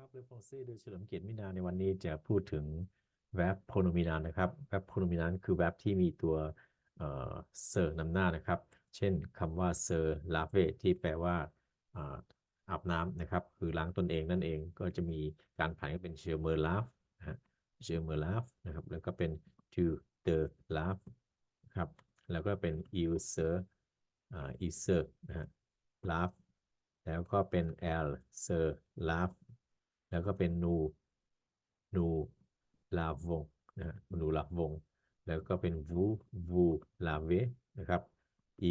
ครับเรฟฟองซี่โดยเฉลิมเกียรติมินาในวันนี้จะพูดถึง verb pronominal นะครับ verb pronominal คือ verb ที่มีตัวเอ่อ ser นำหน้านะครับ เช่นคำว่า ser lave ที่แปลว่าอาบน้ำนะครับ คือล้างตนเองนั่นเองก็จะมีการผันก็เป็น je me lave นะฮะ je me lave นะครับ แล้วก็เป็น tu te lave นะครับ แล้วก็เป็น il se อ่า il se นะฮะ lave แล้วก็เป็น elle se lave แล้วก็เป็นนูนูลาวงนะฮะนูลาวง แล้วก็เป็น vous vous lavez นะครับ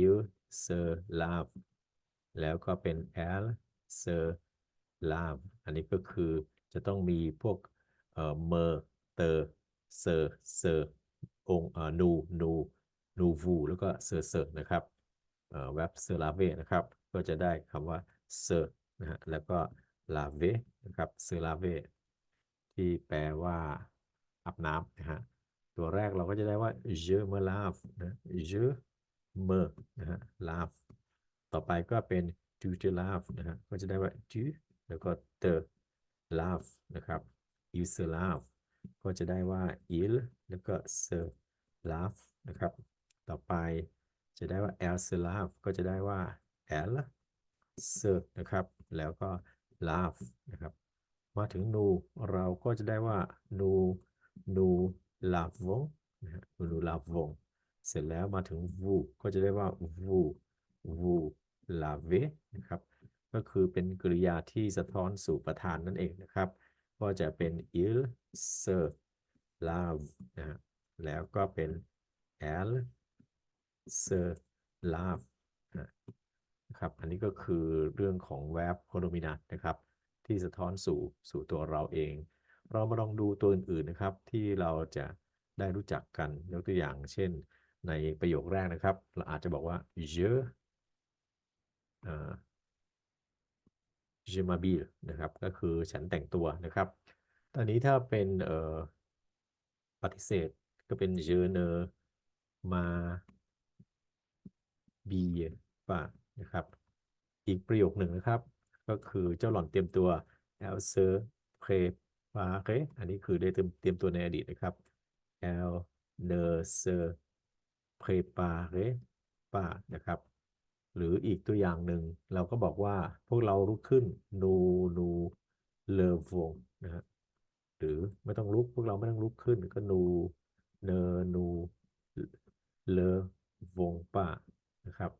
il se lave แล้วก็เป็น elle se lave อันนี้ก็คือจะต้องมีพวกเอ่อ me te se se องค์เอ่อ nu nu nu vous แล้วก็ se se นะครับเอ่อ verb se laver นะครับ ก็จะได้คำว่า se นะฮะแล้วก็ laver นะครับ se laver ที่แปลว่าอาบน้ำนะฮะตัวแรกเราก็จะได้ว่า je me lave นะ je me นะฮะ lave ต่อไปก็เป็น tu te lave นะฮะก็จะได้ว่า tu แล้วก็ te lave นะครับ il se lave ก็จะได้ว่า il แล้วก็ se lave นะครับ ต่อไปจะได้ว่า elle se lave ก็จะได้ว่า elle se นะครับ แล้วก็ lave นะครับ มาถึงนูเราก็จะได้ว่านูนูลาวงนะฮะนูลาวงเสร็จแล้วมาถึง vu ก็จะได้ว่า vu vu lave นะครับ ก็คือเป็นกริยาที่สะท้อนสู่ประธานนั่นเองนะครับ ก็จะเป็น il se lave นะฮะ แล้วก็เป็น l se lave นะครับ อันนี้ก็คือเรื่องของ verb pronominal นะครับ ที่สะท้อนสู่สู่ตัวเราเอง เรามาลองดูตัวอื่นๆนะครับ ที่เราจะได้รู้จักกันยกตัวอย่าง เช่น ในประโยคแรกนะครับ เราอาจจะบอกว่า je เอ่อ je m'habille นะครับ ก็คือฉันแต่งตัวนะครับ ตอนนี้ถ้าเป็นปฏิเสธก็เป็น je ne m a b i l l e pas นะครับ อีกประโยคหนึ่งนะครับ ก็คือเจ้าหล่อนเตรียมตัว elle se prépare อันนี้คือได้เตรียมเตรียมตัวในอดีตนะครับ elle ne se prépare pas นะครับ หรืออีกตัวอย่างหนึ่งเราก็บอกว่าพวกเราลุกขึ้น nous nous levons นะฮะหรือไม่ต้องลุกพวกเราไม่ต้องลุกขึ้นก็ nous ne nous levons pas นะครับ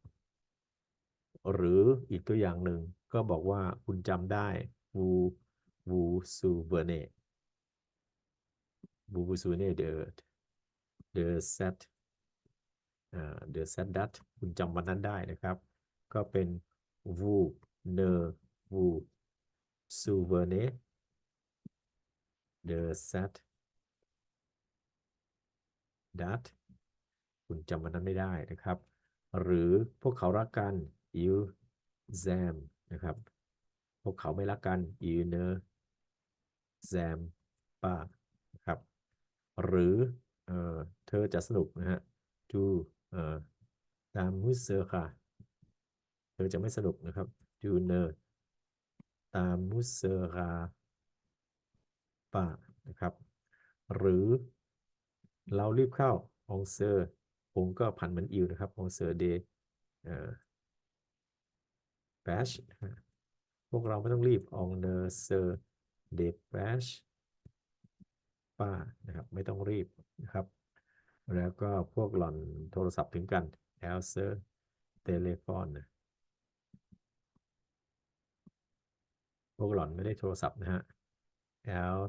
หรืออีกตัวอย่างหนึ่งก็บอกว่าคุณจำได้วูวูซูเบเนตวูวูซูเนตเดอเดอเซตเดอะแซตดัตคุณจำวันนั้นได้นะครับ ก็เป็นวูเนวูซูเวเนเดอะแซตดัตคุณจำวันนั้นไม่ได้นะครับ หรือพวกเขารักกัน ils aiment นะครับ พวกเขาไม่รักกัน ils ne s'aiment pas นะครับ หรือเอ่อเธอจะสนุกนะฮะ tu เอ่อ t'amuseras เธอจะไม่สนุกนะครับ tu ne t'amuseras pas นะครับ หรือเรารีบเข้า on se ผมก็ผันเหมือน il นะครับ on se de เอ่อ bash พวกเราไม่ต้องรีบ on ne se dépêche pas นะครับ ไม่ต้องรีบนะครับ แล้วก็พวกหล่อนโทรศัพท์ถึงกัน elle se téléphone พวกหล่อนไม่ได้โทรศัพท์นะฮะ elle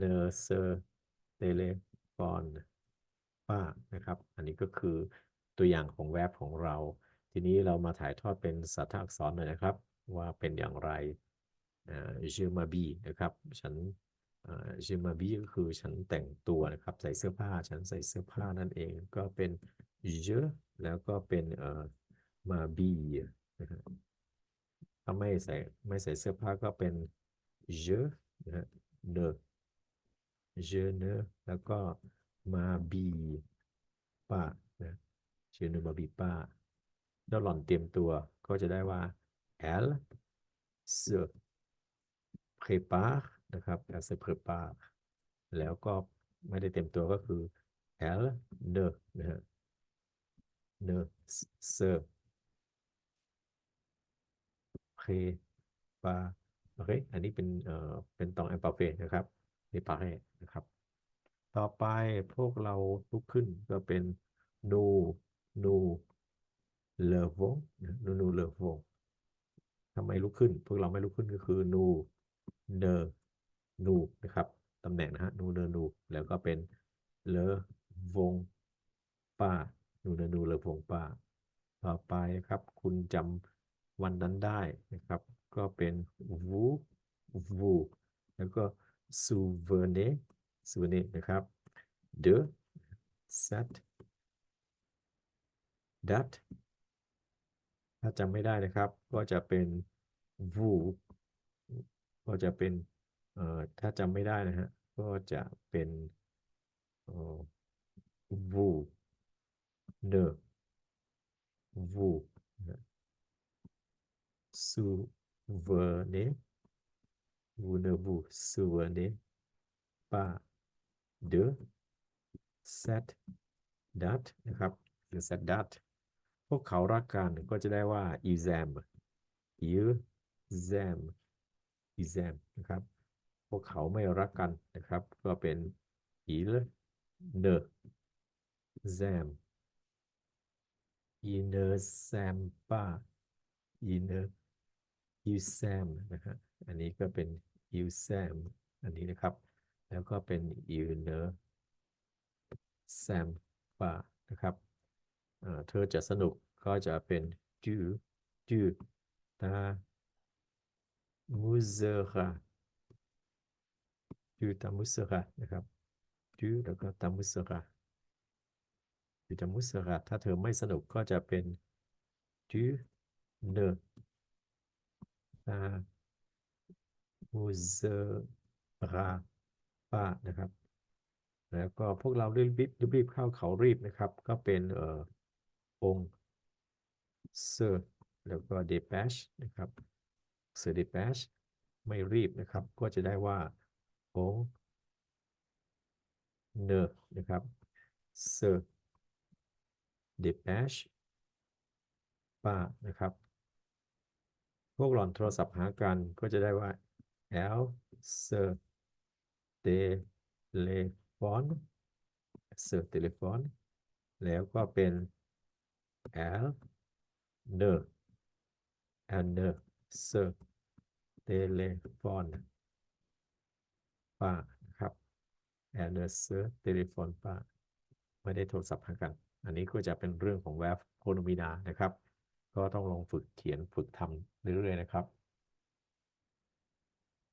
ne se téléphone pas นะครับ อันนี้ก็คือตัวอย่างของแวบของเรา ทีนี้เรามาถ่ายทอดเป็นสัทธอักษรหน่อยนะครับ ว่าเป็นอย่างไรอ่า je m'habille นะครับฉันอ่า je m'habille ก็คือฉันแต่งตัวนะครับ ใส่เสื้อผ้าฉันใส่เสื้อผ้านั่นเองก็เป็น je แล้วก็เป็นเอ่อ m'habille นะฮะถ้าไม่ใส่ไม่ใส่เสื้อผ้าก็เป็น je นะฮะ ne je ne แล้วก็ m'habille pas นะ je ne m'habille pas แล้วหล่อนเตรียมตัวก็จะได้ว่า elle se prépare นะครับ elle se prépare แล้วก็ไม่ได้เต็มตัวก็คือ elle ne นะฮะ ne se prépare โอเคอันนี้เป็นเอ่อเป็นตอง imparfait นะครับ prépare นะครับ ต่อไปพวกเราลุกขึ้นก็เป็น nous nous เลเวลนูนูเลเวลทำไมลุกขึ้น พวกเราไม่ลุกขึ้นก็คือนูเนอนูนะครับตำแหน่งนะฮะนูเนอนู แล้วก็เป็นเลวงป้านูเนอนูเลวงป้า ต่อไปครับ คุณจำวันนั้นได้นะครับ ก็เป็นวูวูแล้วก็ซูเวเนซูเวเนนะครับเดอ that ถ้าจำไม่ได้นะครับ ก็จะเป็น vous ก็จะเป็นเอ่อถ้าจำไม่ได้นะฮะก็จะเป็นเอ่อ vous ne vous นะ souvenez vous ne vous souvenez pas de cette date นะครับหรือ cette date พวกเขารักกันก็จะได้ว่า exam exam exam นะครับ พวกเขาไม่รักกันนะครับ ก็เป็น il ne exam il ne s'aime pas il ne il s'aime นะฮะอันนี้ก็เป็น il s'aime อันนี้นะครับ แล้วก็เป็น il ne s'aime pas นะครับ เธอจะสนุกก็จะเป็น tu tu t'amuseras tu t'amuseras นะครับ tu แล้วก็ t'amuseras tu t'amuseras ถ้าเธอไม่สนุกก็จะเป็น tu ne t'amuseras pas นะครับ แล้วก็พวกเรารีบรีบเข้าเขารีบนะครับ ก็เป็นเอ่อ องค์ se แล้วก็ dépêche นะครับ se dépêche ไม่รีบนะครับ ก็จะได้ว่า on ne นะครับ se dépêche pas นะครับพวกหล่อนโทรศัพท์หากันก็จะได้ว่า elle se téléphone se téléphone แล้วก็เป็น elle ne elle ne se téléphone pas นะครับ elle ne se téléphone pas ไม่ได้โทรศัพท์หากัน อันนี้ก็จะเป็นเรื่องของ verb pronomina นะครับ ก็ต้องลองฝึกเขียนฝึกทำเรื่อยๆนะครับ